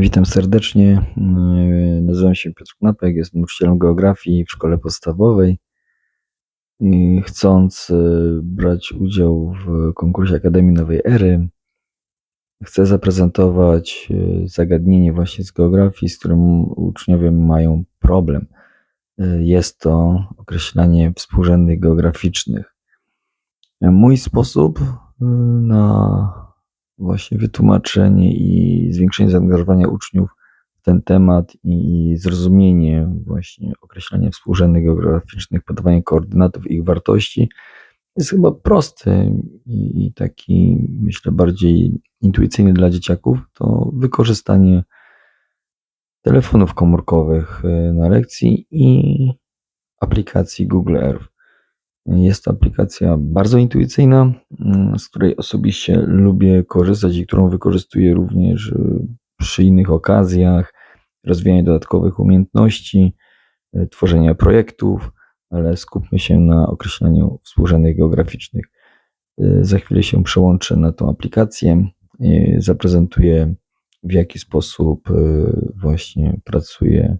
Witam serdecznie. Yy, Nazywam się Piotr Knapek, jestem nauczycielem geografii w szkole podstawowej. I chcąc yy, brać udział w konkursie Akademii Nowej Ery, chcę zaprezentować yy, zagadnienie właśnie z geografii, z którym uczniowie mają problem. Jest to określanie współrzędnych geograficznych. Mój sposób na właśnie wytłumaczenie i zwiększenie zaangażowania uczniów w ten temat i zrozumienie właśnie określania współrzędnych geograficznych, podawanie koordynatów ich wartości jest chyba prosty i taki, myślę, bardziej intuicyjny dla dzieciaków, to wykorzystanie telefonów komórkowych yy, na lekcji i aplikacji Google Earth. Jest to aplikacja bardzo intuicyjna, mm, z której osobiście lubię korzystać i którą wykorzystuję również yy, przy innych okazjach, rozwijania dodatkowych umiejętności, yy, tworzenia projektów, ale skupmy się na określaniu współrzędnych geograficznych. Yy, Za chwilę się przełączę na tą aplikację, zaprezentuję w jaki sposób właśnie pracuję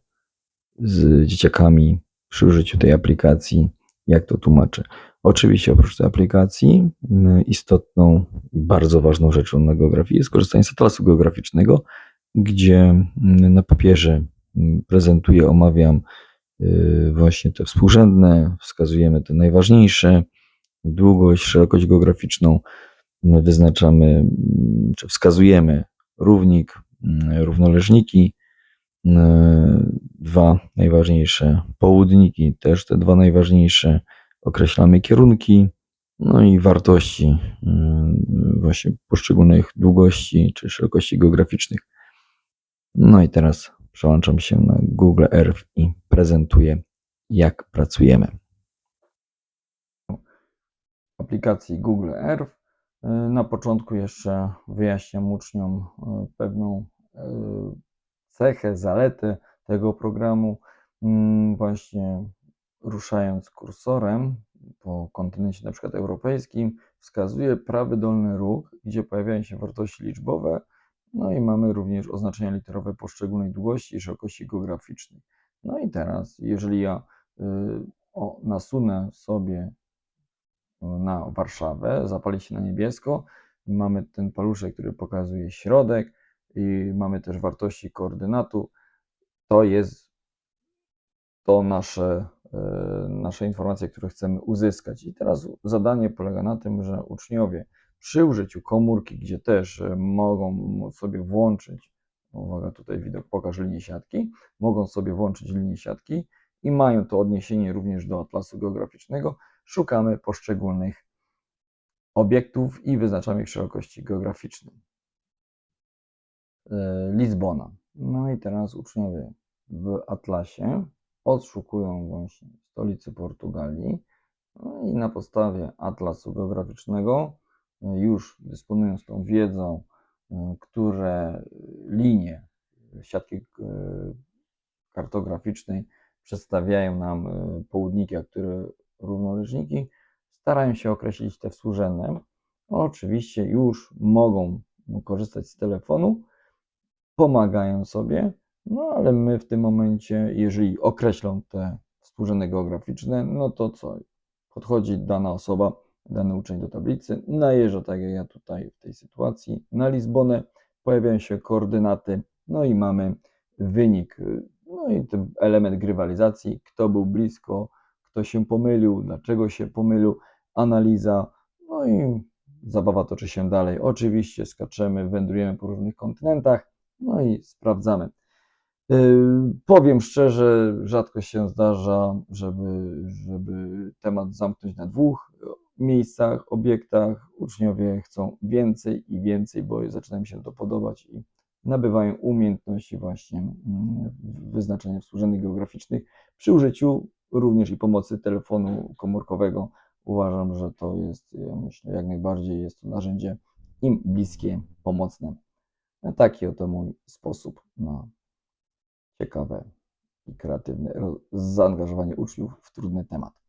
z dzieciakami przy użyciu tej aplikacji, jak to tłumaczę. Oczywiście oprócz tej aplikacji yy, istotną i bardzo ważną rzeczą na geografii jest korzystanie z atlasu geograficznego, gdzie yy, na papierze yy, prezentuję, omawiam właśnie te współrzędne, wskazujemy te najważniejsze, długość, szerokość geograficzną, wyznaczamy czy wskazujemy równik, równoleżniki, dwa najważniejsze południki, też te dwa najważniejsze, określamy kierunki, no i wartości yy, właśnie poszczególnych długości czy szerokości geograficznych. No i teraz przełączam się na Google Earth i prezentuję, jak pracujemy. Aplikacji Google Earth. Yy, Na początku jeszcze wyjaśniam uczniom pewną cechę, zaletę tego programu. Mm, Właśnie ruszając kursorem po kontynencie na przykład europejskim, wskazuję prawy dolny róg, gdzie pojawiają się wartości liczbowe, no i mamy również oznaczenia literowe poszczególnej długości i szerokości geograficznej. No i teraz, jeżeli ja y, o, nasunę sobie na Warszawę, zapali się na niebiesko, mamy ten paluszek, który pokazuje środek i mamy też wartości koordynatu. To jest to nasze, e, nasze informacje, które chcemy uzyskać. I teraz zadanie polega na tym, że uczniowie przy użyciu komórki, gdzie też e, mogą sobie włączyć, uwaga, tutaj widok, pokaż linię siatki, mogą sobie włączyć linię siatki i mają to odniesienie również do atlasu geograficznego. Szukamy poszczególnych obiektów i wyznaczamy ich szerokości geograficzne. E, Lizbona. No i teraz uczniowie w atlasie odszukują właśnie stolicy Portugalii. No i na podstawie atlasu geograficznego, e, już dysponując tą wiedzą, e, które linie siatki kartograficznej przedstawiają nam południki, a które równoleżniki, starają się określić te współrzędne. Oczywiście już mogą korzystać z telefonu, pomagają sobie, no ale my w tym momencie, jeżeli określą te współrzędne geograficzne, no to co? Podchodzi dana osoba, dany uczeń do tablicy, najeżdża, tak jak ja tutaj w tej sytuacji, na Lizbonę, pojawiają się koordynaty, no i mamy wynik, no i ten element grywalizacji, kto był blisko, kto się pomylił, dlaczego się pomylił, analiza, no i zabawa toczy się dalej. Oczywiście skaczemy, wędrujemy po różnych kontynentach, no i sprawdzamy. Yy, Powiem szczerze, rzadko się zdarza, żeby, żeby temat zamknąć na dwóch miejscach, obiektach. Uczniowie chcą więcej i więcej, bo zaczyna mi się to podobać i nabywają umiejętności właśnie mm, wyznaczania współrzędnych geograficznych przy użyciu również i pomocy telefonu komórkowego. Uważam, że to jest, ja myślę, jak najbardziej jest to narzędzie im bliskie, pomocne. Taki oto mój sposób na ciekawe i kreatywne zaangażowanie uczniów w trudny temat.